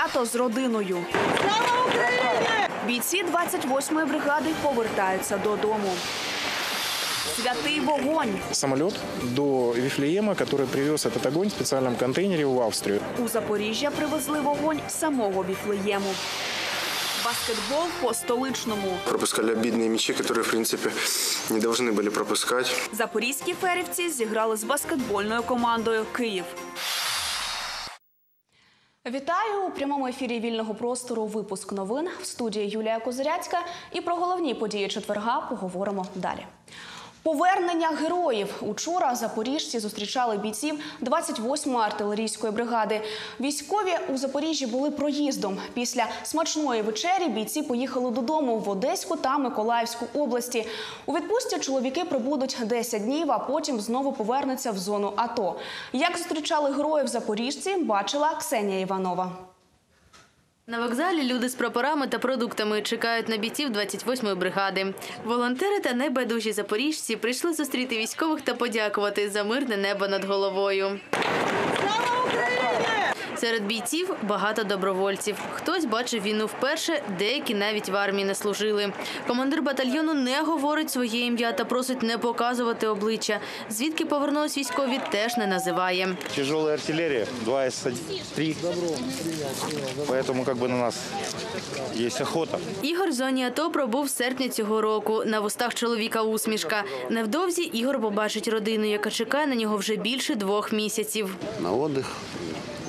Свято з родиною. Слава Україні! Бійці 28-ї бригади повертаються додому. Святий вогонь самолет до Вифлеема, который привез этот огонь в специальном контейнере в Австрию. у Запоріжжя привезли вогонь з самого Віфлеєму. Баскетбол по столичному. пропускали обидные мячи, которые, в принципе, не должны были пропускать. Запорізькі ферівці зіграли з баскетбольною командою Київ. Вітаю у прямому ефірі вільного простору. Випуск новин в студії Юлія Козиряцька. І про головні події четверга поговоримо далі. Повернення героїв учора запоріжці зустрічали бійців 28-ї артилерійської бригади. Військові у Запоріжжі були проїздом. Після смачної вечері бійці поїхали додому в Одеську та Миколаївську області. У відпустці чоловіки пробудуть 10 днів, а потім знову повернуться в зону АТО. Як зустрічали героїв запоріжці, бачила Ксенія Іванова. На вокзалі люди з прапорами та продуктами чекають на бійців 28-ї бригади. Волонтери та небайдужі запоріжці прийшли зустріти військових та подякувати за мирне небо над головою. Серед бійців багато добровольців. Хтось бачив війну вперше, деякі навіть в армії не служили. Командир батальйону не говорить своє ім'я та просить не показувати обличчя. Звідки повернулись військові, теж не називає. Тяжелая артиллерия, 2 С-3. Поэтому как бы на нас есть охота. Ігор в зоні АТО пробув з серпня цього року. На вустах чоловіка усмішка. Невдовзі Ігор побачить родину, яка чекає на нього вже більше двох місяців. на отдых к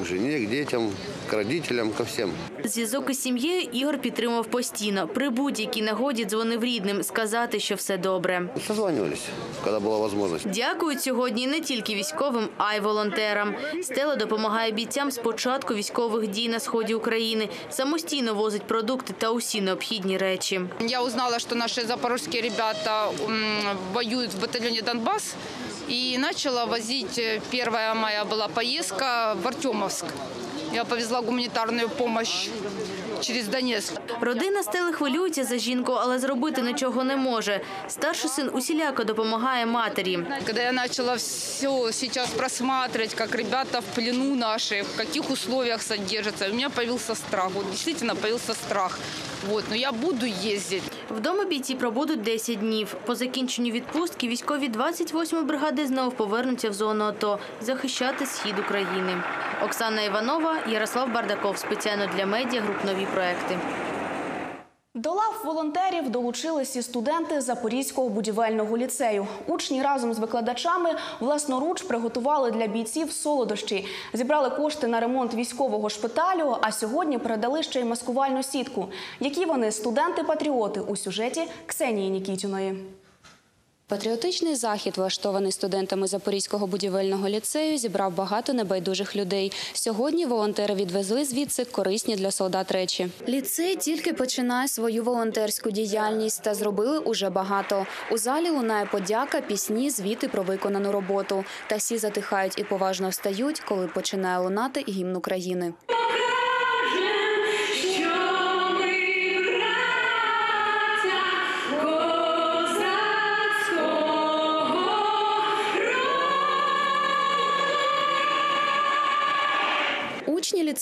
жене, к детям, к родителям, ко всем. Зв'язок із сім'єю Ігор підтримав постійно. При будь-якій нагоді дзвонив рідним сказати, що все добре. Созванивались, когда была возможность. Дякують сьогодні не тільки військовим, а й волонтерам. Стела допомагає бійцям з початку військових дій на сході України. Самостійно возить продукти та усі необхідні речі. Я узнала, что наши запорожские ребята м, воюют в батальоне «Донбасс». И начала возить, э, первая моя была поездка в Артемовск. Я повезла гуманитарную помощь через Донецк. Родина стели хвилюється за жінку, але зробити нічого не може. Старший син усіляко допомагає матері. Когда я начала все сейчас просматривать, как ребята в плену наши, в каких условиях содержатся, у меня появился страх. Вот действительно появился страх. Вот, но я буду ездить. Вдома бійці пробудуть 10 днів. По закінченню відпустки військові 28-ї бригади знов повернуться в зону АТО захищати схід України. Оксана Іванова, Ярослав Бардаков. Спеціально для медіа груп нові проекти. До лав волонтерів долучились і студенти Запорізького будівельного ліцею. Учні разом з викладачами власноруч приготували для бійців солодощі, зібрали кошти на ремонт військового шпиталю. А сьогодні передали ще й маскувальну сітку. Які вони студенти-патріоти у сюжеті Ксенії Нікітіної. Патріотичний захід, влаштований студентами Запорізького будівельного ліцею, зібрав багато небайдужих людей. Сьогодні волонтери відвезли звідси корисні для солдат речі. Ліцей тільки починає свою волонтерську діяльність та зробили уже багато. У залі лунає подяка, пісні, звіти про виконану роботу. Та всі затихають і поважно встають, коли починає лунати гімн України.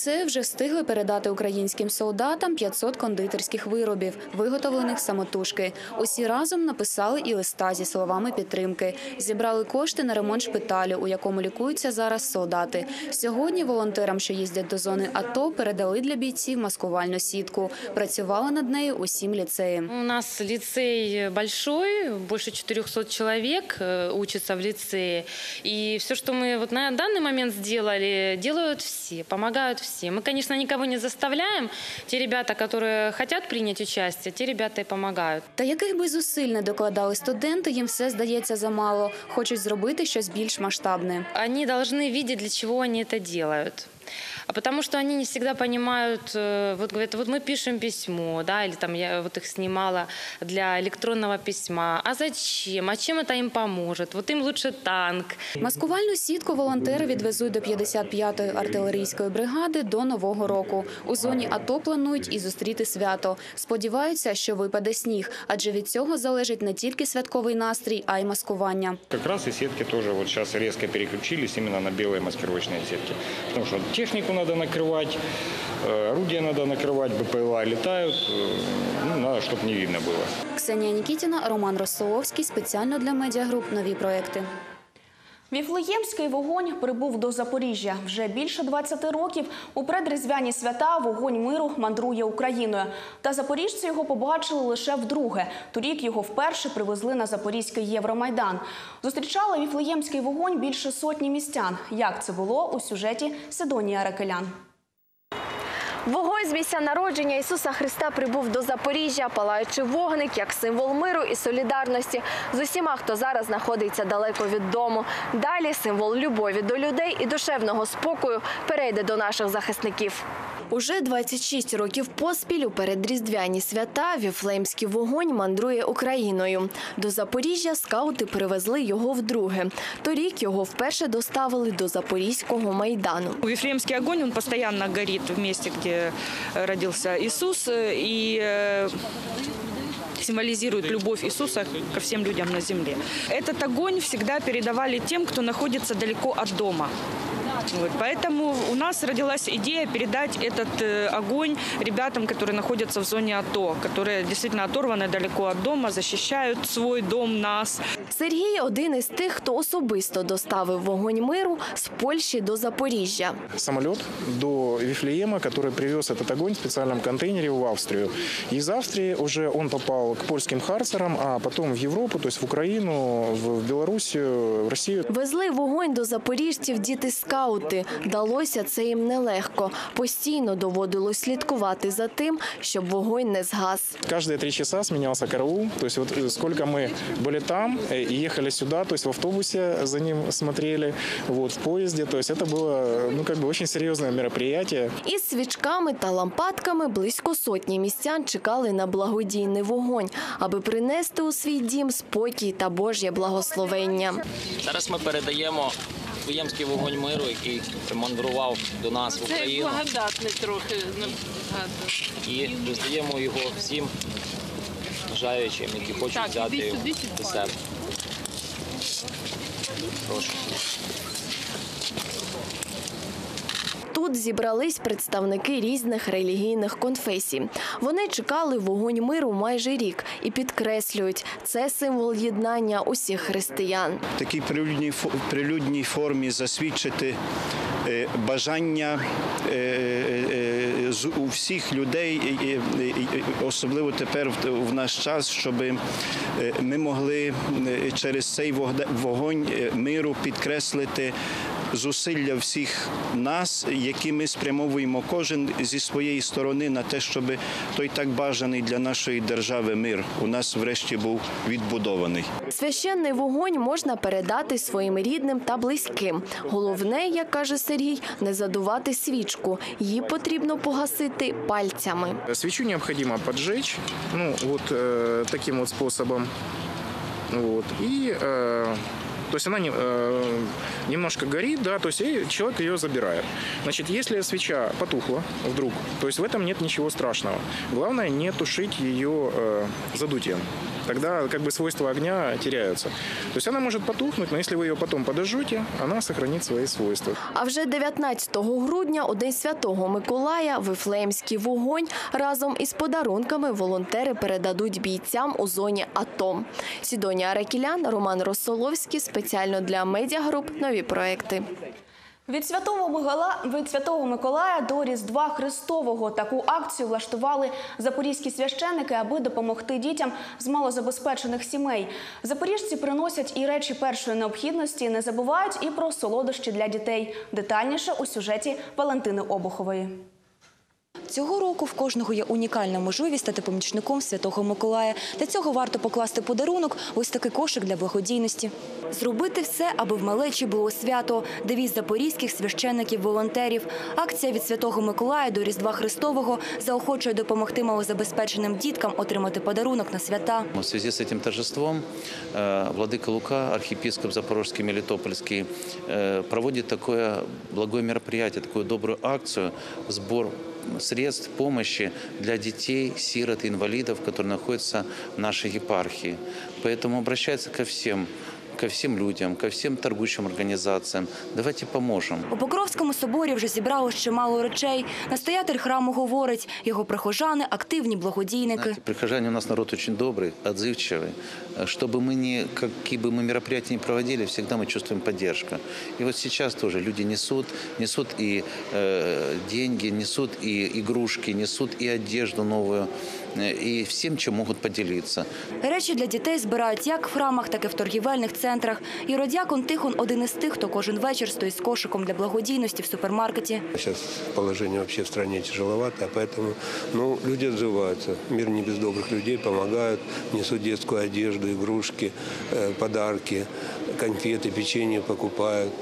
Учні ліцею вже встигли передати українським солдатам 500 кондитерських виробів, виготовлених самотужки. Усі разом написали і листа зі словами підтримки. Зібрали кошти на ремонт шпиталю, у якому лікуються зараз солдати. Сьогодні волонтерам, що їздять до зони АТО, передали для бійців маскувальну сітку. Працювали над нею усім ліцеєм. У нас лицей большой, больше 400 человек э, учатся в лицее. И все, что мы вот на данный момент сделали, делают все, помогают все. Мы, конечно, никого не заставляем. Те ребята, которые хотят принять участие, те ребята и помогают. Та яких би зусиль не докладали студенти, їм все здається замало. Хочуть зробити щось більш масштабне. Они должны видеть, для чего они это делают. А потому что они не всегда понимают, э, вот говорят, вот мы пишем письмо, да, или там я вот их снимала для электронного письма. А зачем? А чем это им поможет? Вот им лучше танк. Маскувальну сітку волонтери відвезуть до 55-ї артилерійської бригади до нового року. У зоні АТО планують і зустріти свято. Сподіваються, що випаде сніг, адже від цього залежить не тільки святковий настрій, а й маскування. Как раз и сетки тоже вот сейчас резко переключились именно на белые маскировочные сетки. Потому что те технику надо накрывать, э, орудия надо накрывать, БПЛА летают, э, ну, надо, чтобы не видно было. Ксенія Нікітіна, Роман Росоловський. Спеціально для медіагруп нові проекти. Віфлеємський вогонь прибув до Запоріжжя. Вже більше 20 років у предріздвяні свята вогонь миру мандрує Україною. Та запоріжці його побачили лише вдруге. Торік його вперше привезли на Запорізький Євромайдан. Зустрічали віфлеємський вогонь більше сотні містян. Як це було у сюжеті Сидонія Ракелян. Вогонь з місця народження Ісуса Христа прибув до Запоріжжя, палаючи вогник як символ миру і солідарності з усіма, хто зараз знаходиться далеко від дому. Далі символ любові до людей і душевного спокою перейде до наших захисників. Уже 26 років поспіль у передріздвяні свята Віфлеємський вогонь мандрує Україною. До Запоріжжя скаути привезли його вдруге. Торік його вперше доставили до Запорізького майдану. Вифлеемский огонь, он постоянно горит в месте, где э, родился Иисус, э, и э, символизирует любовь Иисуса ко всем людям на земле. Этот огонь всегда передавали тем, кто находится далеко от дома. Вот, поэтому у нас родилась идея передать этот э, огонь ребятам, которые находятся в зоне АТО, которые действительно оторваны далеко от дома, защищают свой дом, нас. Сергій один із тих, хто особисто доставив вогонь миру з Польщі до Запоріжжя. Самолет до Вифлеема, который привез этот огонь в специальном контейнере в Австрию. Из Австрии уже он попал к польским харцерам, а потом в Европу, то есть в Украину, в в Белоруссию, в Россию. Везли вогонь до запоріжців діти скаути. Далося це їм нелегко. Постійно доводилось слідкувати за тим, щоб вогонь не згас. Каждые три часа сменялся караул. То есть вот э, сколько мы были там э, и ехали сюда, то есть в автобусе за ним смотрели, вот в поезде. То есть это было, ну, как бы очень серьезное мероприятие. Із свічками та лампадками близько сотні містян чекали на благодійний вогонь, аби принести у свій дім спокій та Божє благословення. Зараз ми передаємо Виємський вогонь миру, який мандрував до нас в Україну. благодатний трохи. І роздаємо його всім бажаючим, які хочуть Так, взяти його до себе. Прошу. Тут зібрались представники різних релігійних конфесій. Вони чекали вогонь миру майже рік і підкреслюють, це символ єднання усіх християн. В такій прилюдній, формі засвідчити е, бажання е, е, у всіх людей, особливо тепер в- наш час, щоб ми могли через цей вогонь миру підкреслити зусилля всіх нас, які ми спрямовуємо кожен зі своєї сторони на те, щоб той так бажаний для нашої держави мир у нас врешті був відбудований. Священний вогонь можна передати своїм рідним та близьким. Головне, як каже Сергій, не задувати свічку. Її потрібно погасити пальцями. Свечу необходимо поджечь, ну, вот э, таким вот способом. Вот. И э, то есть она не- э, немножко горит, да, то есть и человек ее забирает. Значит, если свеча потухла вдруг, то есть в этом нет ничего страшного. Главное не тушить ее э, задутием. Тогда как бы свойства огня теряются. То есть она может потухнуть, но если вы ее потом подожжете, она сохранит свои свойства. А вже 19 грудня, у День Святого Миколая, Вифлеємський вогонь разом із подарунками волонтери передадуть бійцям у зоні АТО. Сідонія Ракілян, Роман Росоловський спеціально для медіагруп нові проекти. Від святого Микола від святого Миколая до Різдва Христового таку акцію влаштували запорізькі священники, аби допомогти дітям з малозабезпечених сімей. Запоріжці приносять і речі першої необхідності, не забувають і про солодощі для дітей. Детальніше у сюжеті Валентини Обухової. Цього року в кожного є унікальна можливість стати помічником Святого Миколая. Для цього варто покласти подарунок – ось такий кошик для благодійності. Зробити все, аби в малечі було свято. Девіз запорізьких священників-волонтерів. Акція від Святого Миколая до Різдва Христового заохочує допомогти малозабезпеченим діткам отримати подарунок на свята. В связи с этим торжеством э, Владыка Лука, архиепископ Запорожский, Мелитопольский, э, проводит такое благое мероприятие, такую добрую акцию, сбор средств помощи для детей, сирот и инвалидов, которые находятся в нашей епархии. Поэтому обращается ко всем ко всем людям, ко всем торгующим организациям. Давайте поможем. У Покровському соборі вже зібралось чимало речей. Настоятель храму говорить, його прихожани – активні благодійники. Прихожане у нас народ очень добрый, отзывчивый. Э, Чтобы мы не, какие бы мы мероприятия ни проводили, всегда мы чувствуем поддержку. И вот сейчас тоже люди несут, несут и э, деньги, несут и игрушки, несут и одежду новую, э, и всем, чем могут поделиться. Речі для дітей збирають як в храмах, так і в торгівельних центрах. Іродіакон Тихон – один із тих, хто кожен вечір стоїть з кошиком для благодійності в супермаркеті. Сейчас положение вообще в стране тяжеловато, поэтому ну, люди отзываются. Мир не без добрых людей, помогают, несут детскую одежду, игрушки, э, подарки, конфеты, печенье покупают.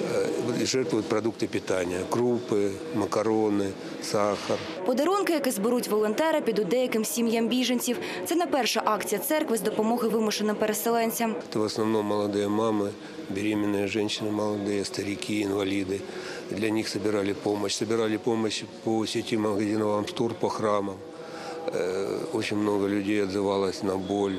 э, и жертвуют продукты питания, крупы, макароны, сахар. Подарунки, які зберуть волонтери, підуть деяким сім'ям біженців. Це не перша акція церкви з допомоги вимушеним переселенцям. Это в основном молодые мамы, беременные женщины, молодые старики, инвалиды. Для них собирали помощь. Собирали помощь по сети магазинов «Амстур», по храмам. Э, Очень много людей отзывалось на боль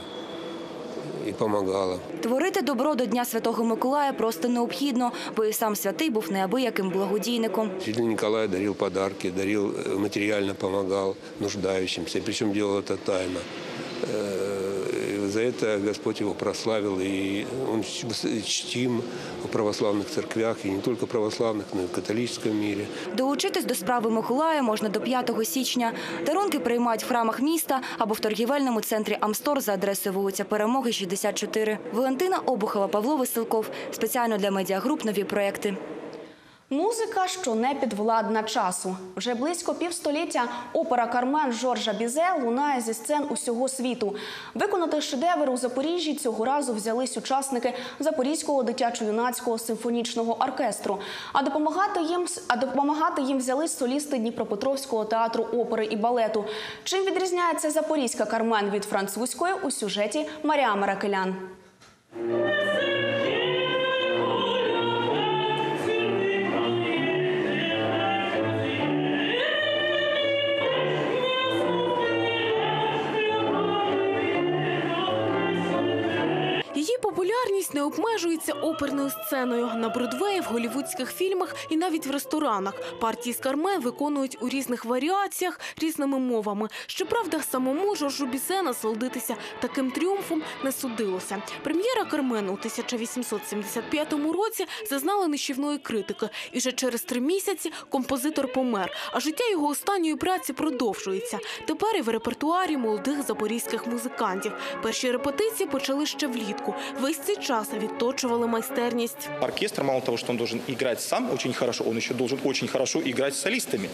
и допомагала. Творити добро до Дня Святого Миколая просто необхідно, бо і сам святий був неабияким благодійником. Святий Николай дарив подарки, дарив матеріально допомагав нуждаючимся, причому діло це тайно. Э, и За это Господь его прославил, и он ч- чтим в православных церквях, и не только православных, но и в католическом мире. Долучитись до справи Миколая можна до 5 січня. Дарунки приймають в храмах міста або в торгівельному центрі Амстор за адресою вулиця Перемоги, 64. Валентина Обухова, Павло Василков. Спеціально для медіагруп нові проекти. Музика, що не підвладна часу. Вже близько півстоліття опера Кармен Жоржа Бізе лунає зі сцен усього світу. Виконати шедевр у Запоріжжі цього разу взялись учасники Запорізького дитячо-юнацького симфонічного оркестру. А допомагати їм а допомагати їм взялись солісти Дніпропетровського театру опери і балету. Чим відрізняється запорізька Кармен від французької у сюжеті Маріа Маракелян. Популярність не обмежується оперною сценою на Бродвеї, в голівудських фільмах і навіть в ресторанах. Партії з Кармен виконують у різних варіаціях різними мовами. Щоправда, самому Жоржу Бізе насолодитися таким тріумфом не судилося. Прем'єра Кармен у 1875 році зазнала нищівної критики, і вже через три місяці композитор помер. А життя його останньої праці продовжується. Тепер і в репертуарі молодих запорізьких музикантів. Перші репетиції почали ще влітку Весь цей час відточували майстерність. Оркестр, мало того, что он должен играть сам очень хорошо, он еще должен очень хорошо играть с солистами.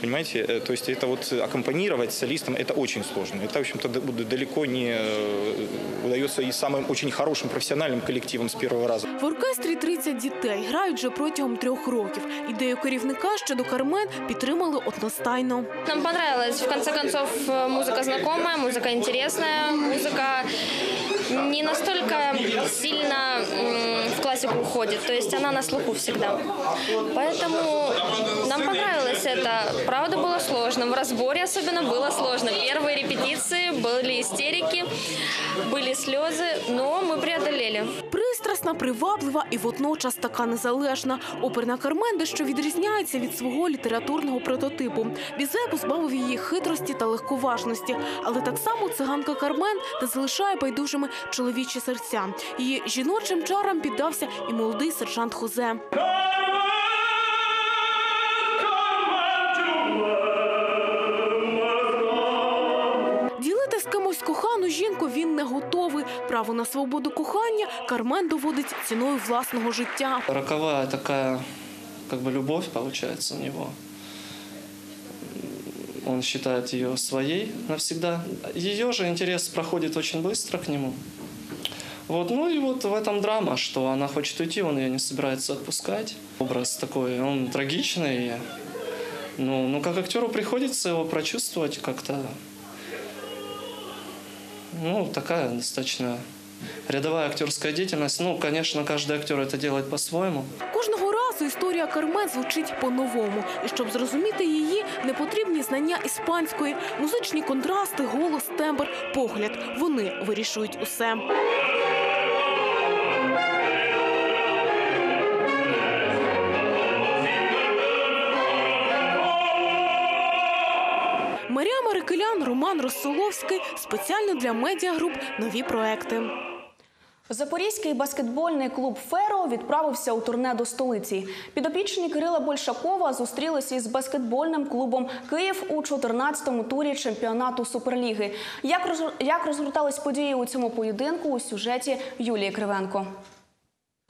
Понимаете? Э, То есть это вот аккомпанировать солистам, это очень сложно. Это, в общем-то, д- далеко не э, удается и самым очень хорошим профессиональным коллективам с первого раза. В оркестрі 30 дітей грають вже протягом трьох років. Ідею керівника щодо Кармен підтримали одностайно. Нам понравилось. В конце концов, э, музыка знакомая, музыка интересная, музыка не настолько сильно в классику уходит, то есть она на слуху всегда. Поэтому нам понравилось это. Правда, было сложно. В разборе особенно было сложно. Первые репетиции были истерики, были слезы, но мы преодолели. Пристрасна, приваблива і водночас така незалежна. Оперна Карменда, що відрізняється від свого літературного прототипу. Бізе позбавив її хитрості та легковажності. Але так само циганка Кармен не залишає байдужими чоловічі серця. Її жіночим чарам піддався і молодий сержант Хозе. жінку він не готовий. Право на свободу кохання Кармен доводить ціною власного життя. роковая такая как бы любовь получается у него. Он считает ее своей навсегда. Ее же интерес проходит очень быстро к нему. Вот, ну и вот в этом драма, что она хочет уйти, он ее не собирается отпускать. Образ такой, он трагичный. Ну, ну как актеру приходится его прочувствовать как-то. Ну, такая достаточно рядовая актерская деятельность. Ну, конечно, каждый актер это делает по-своему. Кожного разу історія Кармен звучить по-новому. І щоб зрозуміти її, не потрібні знання іспанської, музичні контрасти, голос, тембр, погляд. Вони вирішують усе. Марія Марикелян, Роман Росоловський. Спеціально для медіагруп нові проекти. Запорізький баскетбольний клуб Феро відправився у турне до столиці. Підопічні Кирила Большакова зустрілися із баскетбольним клубом Київ у 14-му турі чемпіонату Суперліги. Як розгортались події у цьому поєдинку у сюжеті Юлії Кривенко.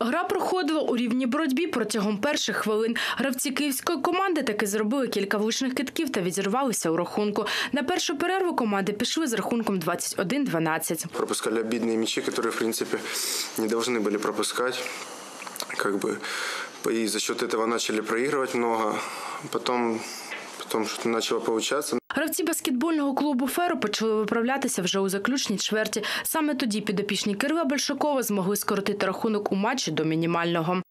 Гра проходила у рівній боротьбі протягом перших хвилин. Гравці київської команди таки зробили кілька влучних китків та відірвалися у рахунку. На першу перерву команди пішли з рахунком 21-12. пропускали обидные мячи, которые, в принципе, не должны были пропускать. Как бы и за счет этого начали проигрывать много. Потом, потом что-то начало получаться. Гравці баскетбольного клубу Феро почали виправлятися вже у заключній чверті. Саме тоді підопічні Кирила Большакова змогли скоротити рахунок у матчі до мінімального.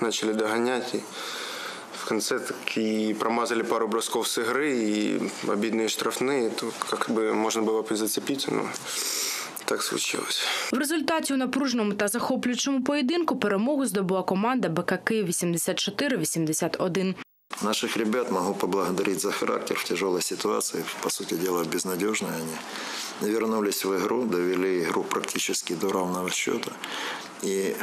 Начали догонять. И в конце так и промазали пару бросков с игры, и обидные штрафные. Тут как бы можно было бы зацепиться, но так случилось. В результаті у напруженому та захоплюючому поєдинку перемогу здобула команда БК Київ 84-81. Наших ребят могу поблагодарить за характер в тяжелой ситуации. По сути дела, безнадежные они. Вернулись в игру, довели игру практически до равного счета и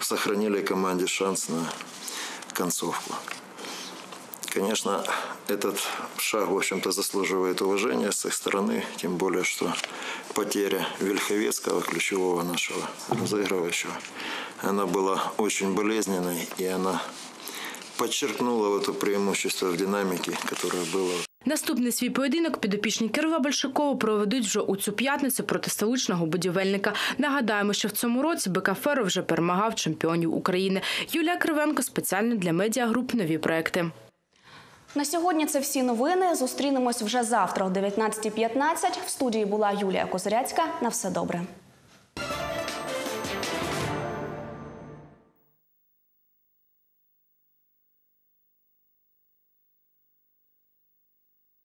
сохранили команде шанс на концовку. Конечно, этот шаг, в общем-то, заслуживает уважения с их стороны, тем более, что потеря Вельховецкого, ключевого нашего разыгрывающего, она была очень болезненной, и она подчеркнула вот это преимущество в динамике, которое было Наступний свій поєдинок підопічні Кирила Большакова проведуть вже у цю п'ятницю проти столичного будівельника. Нагадаємо, що в цьому році БК «Феро» вже перемагав чемпіонів України. Юлія Кривенко спеціально для медіагруп нові проекти. На сьогодні це всі новини. Зустрінемось вже завтра о 19.15. В студії була Юлія Козиряцька. На все добре.